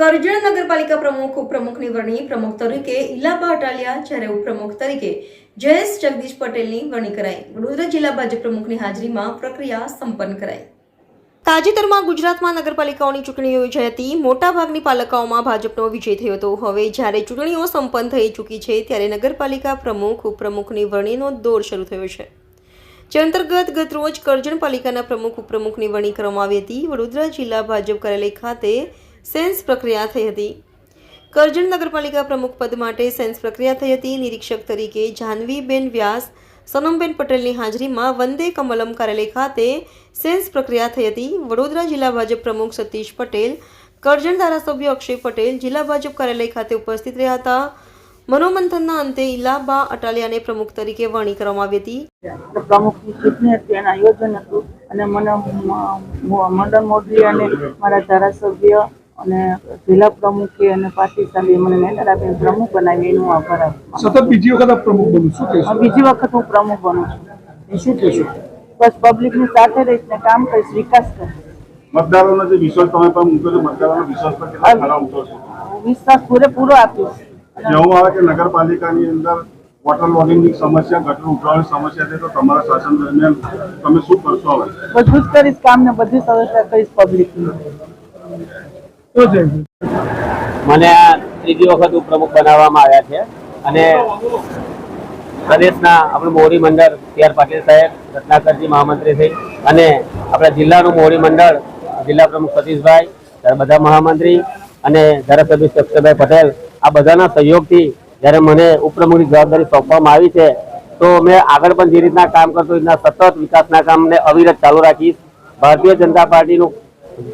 કરજણ નગરપાલિકા પ્રમુખ, ઉપપ્રમુખની વરણી પ્રમુખ તરીકે ઇલાબા અટાલિયા, જ્યારે ઉપપ્રમુખ તરીકે જયેશ જગદીશ પટેલની વરણી કરાઈ. વડોદરા જિલ્લા ભાજપ પ્રમુખની હાજરીમાં પ્રક્રિયા સંપન્ન કરાઈ. તાજેતરમાં ગુજરાતમાં નગરપાલિકાઓની ચૂંટણીઓ યોજાઈ હતી. મોટાભાગની પાલિકાઓમાં ભાજપનો વિજય થયો હતો. હવે જ્યારે ચૂંટણીઓ સંપન્ન થઈ ચૂકી છે, ત્યારે નગરપાલિકા પ્રમુખ, ઉપપ્રમુખની વરણીનો દોર શરૂ થયો છે. જે અંતર્ગત ગત રોજ કરજણ પાલિકાના પ્રમુખ, ઉપપ્રમુખની વરણી કરવામાં આવી હતી. વડોદરા જિલ્લા ભાજપ કાર્યાલય ખાતે સેન્સ પ્રક્રિયા થઈ હતી. કરજણ નગરપાલિકા પ્રમુખ પદ માટે સેન્સ પ્રક્રિયા થઈ હતી. નિરીક્ષક તરીકે જાહ્નવીબેન વ્યાસ, સોનમબેન પટેલની હાજરીમાં વંદે કમલમ કાર્યાલય ખાતે સેન્સ પ્રક્રિયા થઈ હતી. વડોદરા જિલ્લા ભાજપ પ્રમુખ સતીશ પટેલ, કરજણ ધારાસભ્ય અક્ષય પટેલ જિલ્લા ભાજપ કાર્યાલય ખાતે ઉપસ્થિત રહ્યા હતા. મનોમંથનના અંતે ઇલાબા અટાલિયાને પ્રમુખ તરીકે વરણી કરવામાં આવી હતી. પ્રમુખની ચૂંટણી હતી, એના આયોજન હતું. અને મને મંડળ અને મારા ધારાસભ્ય અને જિલ્લા પ્રમુખે અને પાર્ટી સામે મને મેન્ડર આપીને પ્રમુખ બનાવી એનું આભાર સતત બીજી વખત પ્રમુખ બનું શું કહેશો? બીજી વખત હું પ્રમુખ બનું છું. શું કહેશો? બસ પબ્લિકની સાથે રહીશ ને કામ કરીશ વિકાસ કરીશ. મતદારોનો જે વિશ્વાસ તમે પણ મૂક્યો છે મતદારોનો વિશ્વાસ પર કેટલા ખરા ઉતરશો વિશ્વાસ પૂરેપૂરો આપ્યો છે એવું આવે કે નગરપાલિકાની અંદર વોટર લોગિંગની સમસ્યા ગટર ઉઠાવવાની સમસ્યા છે તો તમારા શાસન દરમિયાન તમે શું કરશો હવે? બધું જ કરીશ કામ ને બધી સમસ્યા કરીશ પબ્લિકની. મને આ ત્રીજી વખત ઉપપ્રમુખ બનાવવામાં આવ્યા છે. અને પ્રદેશના આપણું મોરી મંડળ સી આર પાટીલ સાહેબ, રત્નાકરજી મહામંત્રી થઈ અને આપણા જિલ્લાનું મોરી મંડળ, જિલ્લા પ્રમુખ સતીશભાઈ બધા મહામંત્રી અને ધારાસભ્ય શક્તિભાઈ પટેલ આ બધાના સહયોગથી જ્યારે મને ઉપપ્રમુખની જવાબદારી સોંપવામાં આવી છે, તો મેં આગળ પણ જે રીતના કામ કરતો એ રીતના સતત વિકાસના કામને અવિરત ચાલુ રાખીશ. ભારતીય જનતા પાર્ટીનું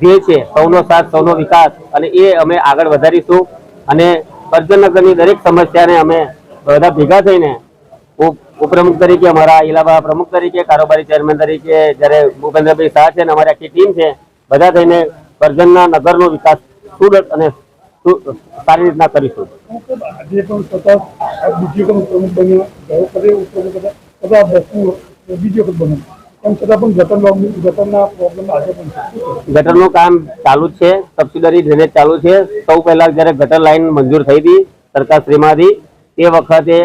ધ્યેય છે, સૌનો સાથ, સૌનો વિકાસ અને એ અમે આગળ વધારીશું. અને કરજણનગરની દરેક સમસ્યાને અમે બધા ભેગા થઈને ઉપપ્રમુખ તરીકે, અમારા ઇલાબા પ્રમુખ તરીકે, કારોબારી ચેરમેન તરીકે, જ્યારે ભૂપેન્દ્રભાઈ શાહ છે અને અમારી આખી ટીમ છે, બધા થઈને કરજણના નગરનો વિકાસ સુરત અને સારી રીતના કરીશું. બીજી પ્રમુખ બન્યા. તેમ છતાં ગટરના કામ ચાલુ જ છે, સબસિડરી ડ્રેનેજ ચાલુ છે. સૌ પહેલા જ્યારે ગટર લાઈન મંજૂર થઈ હતી સરકારશ્રીમાંથી તે વખતે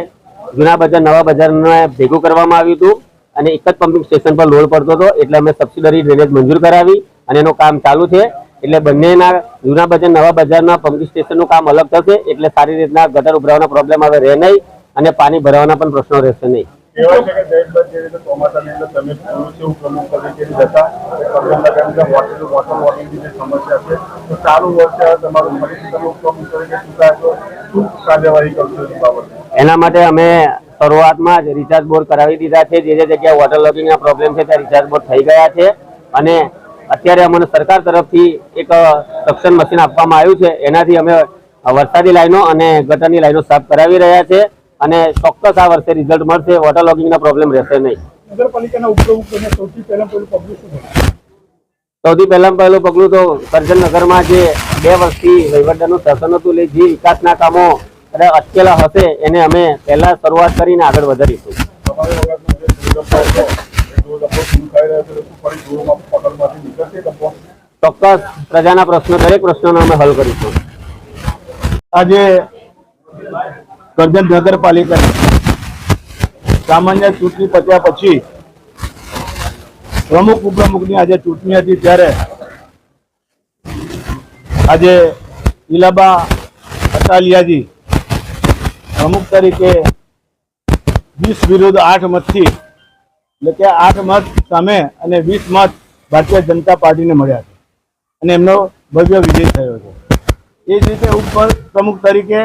જૂના બજાર, નવા બજારને ભેગું કરવામાં આવ્યું હતું અને એક જ પંપિંગ સ્ટેશન પર લોડ પડતો હતો, એટલે અમે સબસિડરી ડ્રેનેજ મંજૂર કરાવી અને એનું કામ ચાલુ છે. એટલે બંનેના જૂના બજાર, નવા બજારના પંપિંગ સ્ટેશનનું કામ અલગ થશે, એટલે સારી રીતના ગટર ઉભરાવાના પ્રોબ્લેમ હવે રહે નહીં અને પાણી ભરાવાના પણ પ્રશ્નો રહેશે નહીં. એના માટે અમે શરૂઆતમાં જ રિચાર્જ બોર્ડ કરાવી દીધા છે. જે જે જગ્યાએ વોટર લોગિંગના પ્રોબ્લેમ છે, ત્યાં રિચાર્જ બોર્ડ થઈ ગયા છે. અને અત્યારે અમને સરકાર તરફથી એક સક્શન મશીન આપવામાં આવ્યું છે. એનાથી અમે વરસાદી લાઈનો અને ગટરની લાઈનો સાફ કરાવી રહ્યા છે. અને ચોક્કસ આ વર્ષે રિઝલ્ટ મળશે વોટર લોગિંગના પ્રોબ્લેમ રહેશે નહીં. સૌથી પહેલા પહેલું પગલું તો કરજણ નગરમાં જે બે વર્ષથી વહીવટદારનું શાસન હતું એટલે જે વિકાસના કામો અટકેલા હશે એને અમે પહેલા શરૂઆત કરીને આગળ વધારીશું. ચોક્કસ પ્રજાના પ્રશ્નો દરેક પ્રશ્નોનો અમે હલ કરીશું. આજે કરજણ નગરપાલિકાની સામાન્ય ચૂંટણી પત્યા પછી પ્રમુખ ઉપપ્રમુખની આજે ચૂંટણી હતી ત્યારે આજે ઇલાબા અટાલિયાજી પ્રમુખ તરીકે વીસ વિરુદ્ધ આઠ મતથી, એટલે કે આઠ મત સામે અને વીસ મત ભારતીય જનતા પાર્ટીને મળ્યા છે. અને એમનો ભવ્ય વિજય થયો છે. એ જ રીતે ઉપર પ્રમુખ તરીકે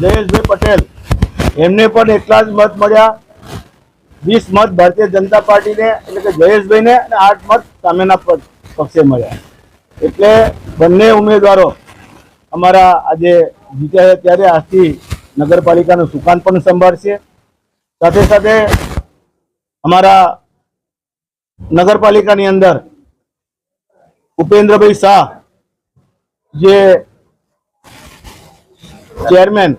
જયેશભાઈ પટેલ. એમને પણ એટલા જ મત મળ્યા. વીસ મત ભારતીય જનતા પાર્ટીને એટલે કે જયેશભાઈને અને આઠ મત સામેના પક્ષે મળ્યા. એટલે બંને ઉમેદવારો અમારા આજે જીત્યા ત્યારે આજથી નગરપાલિકાનું સુકાન પણ સંભાળશે. સાથે સાથે અમારા નગરપાલિકાની અંદર ઉપેન્દ્રભાઈ શાહ, જે ચેરમેન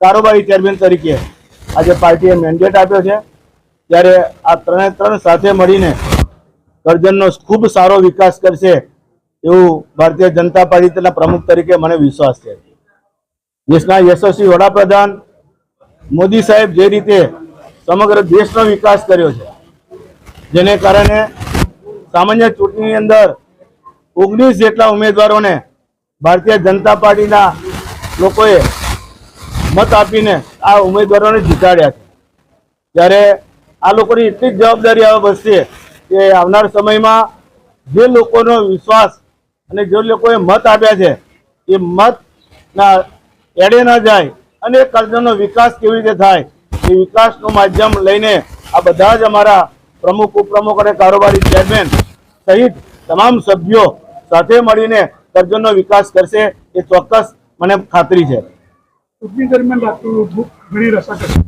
કારોબારી ચેરમેન તરીકે આજે પાર્ટીએ મેન્ડેટ આપ્યો છે. ત્યારે આ ત્રણે ત્રણ સાથે મળીને કરજણનો ખૂબ સારો વિકાસ કરશે એવું ભારતીય જનતા પાર્ટીના પ્રમુખ તરીકે મને વિશ્વાસ છે. દેશના યશસ્વી વડાપ્રધાન મોદી સાહેબ જે રીતે સમગ્ર દેશનો વિકાસ કર્યો છે, જેને કારણે સામાન્ય ચૂંટણીની અંદર ઓગણીસ જેટલા ઉમેદવારોને ભારતીય જનતા પાર્ટીના લોકોએ મત આપીને આ ઉમેદવારોને જીતાડ્યા છે. ત્યારે આ લોકોની એટલી જ જવાબદારી આવે બસશે કે આવનાર સમયમાં જે લોકોનો વિશ્વાસ અને જે લોકોએ મત આપ્યા છે, એ મતના એડે ન જાય અને કર્જનો વિકાસ કેવી રીતે થાય, એ વિકાસનું માધ્યમ લઈને આ બધા જ અમારા પ્રમુખ, ઉપપ્રમુખ અને કારોબારી ચેરમેન સહિત તમામ સભ્યો સાથે મળીને કરજણનો વિકાસ કરશે, એ ચોક્કસ મને ખાતરી છે. ચૂંટણી દરમિયાન લાગતું દુઃખ ઘણી રસા કરશે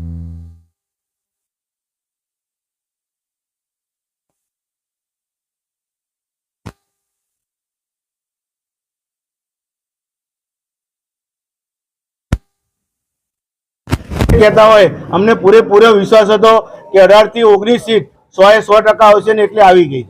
કહેતા હોય, અમને પૂરેપૂરો વિશ્વાસ હતો કે અઢારથી ઓગણીસ સીટ સો એ સો ટકા આવશે ને એટલે આવી ગઈ